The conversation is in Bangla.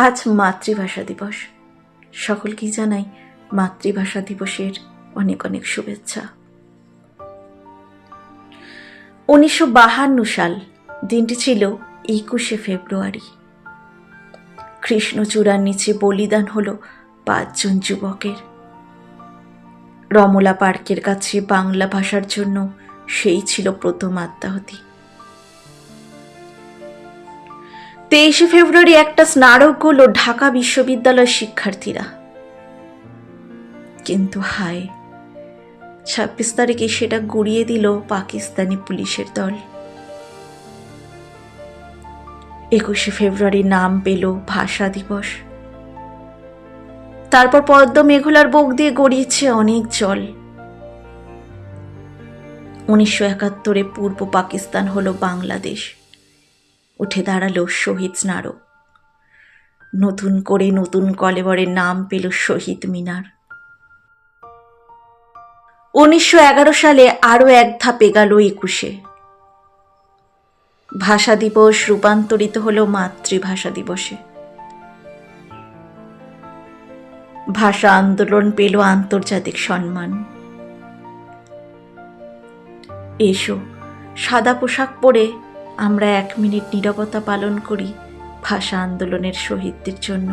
আজ মাতৃভাষা দিবস। সকলকেই জানাই মাতৃভাষা দিবসের অনেক অনেক শুভেচ্ছা। উনিশশো বাহান্ন সাল, দিনটি ছিল একুশে ফেব্রুয়ারি। কৃষ্ণচূড়ার নিচে বলিদান হল পাঁচজন যুবকের। রমলা পার্কের কাছে বাংলা ভাষার জন্য সেই ছিল প্রথম আত্মাহতি। তেইশে ফেব্রুয়ারি একটা স্মারক হলো ঢাকা বিশ্ববিদ্যালয়ের শিক্ষার্থীরা। কিন্তু হায়, ছাব্বিশ তারিখে সেটা গুড়িয়ে দিল পাকিস্তানি পুলিশের দল। একুশে ফেব্রুয়ারি নাম পেল ভাষা দিবস। তারপর পদ্ম, মেঘলার বুক দিয়ে গড়িয়েছে অনেক জল। উনিশশো একাত্তরে পূর্ব পাকিস্তান হলো বাংলাদেশ। উঠে দাঁড়াল শহীদ স্মারক নতুন করে নতুন কলেবরের নাম পেল শহীদ মিনার। উনিশশো এগারো সালে আরও এক ধাপ এগালো একুশে। ভাষা দিবস রূপান্তরিত হলো মাতৃভাষা দিবসে। ভাষা আন্দোলন পেল আন্তর্জাতিক সম্মান। এসো, সাদা পোশাক পরে আমরা এক মিনিট নিরবতা পালন করি ভাষা আন্দোলনের শহীদদের জন্য।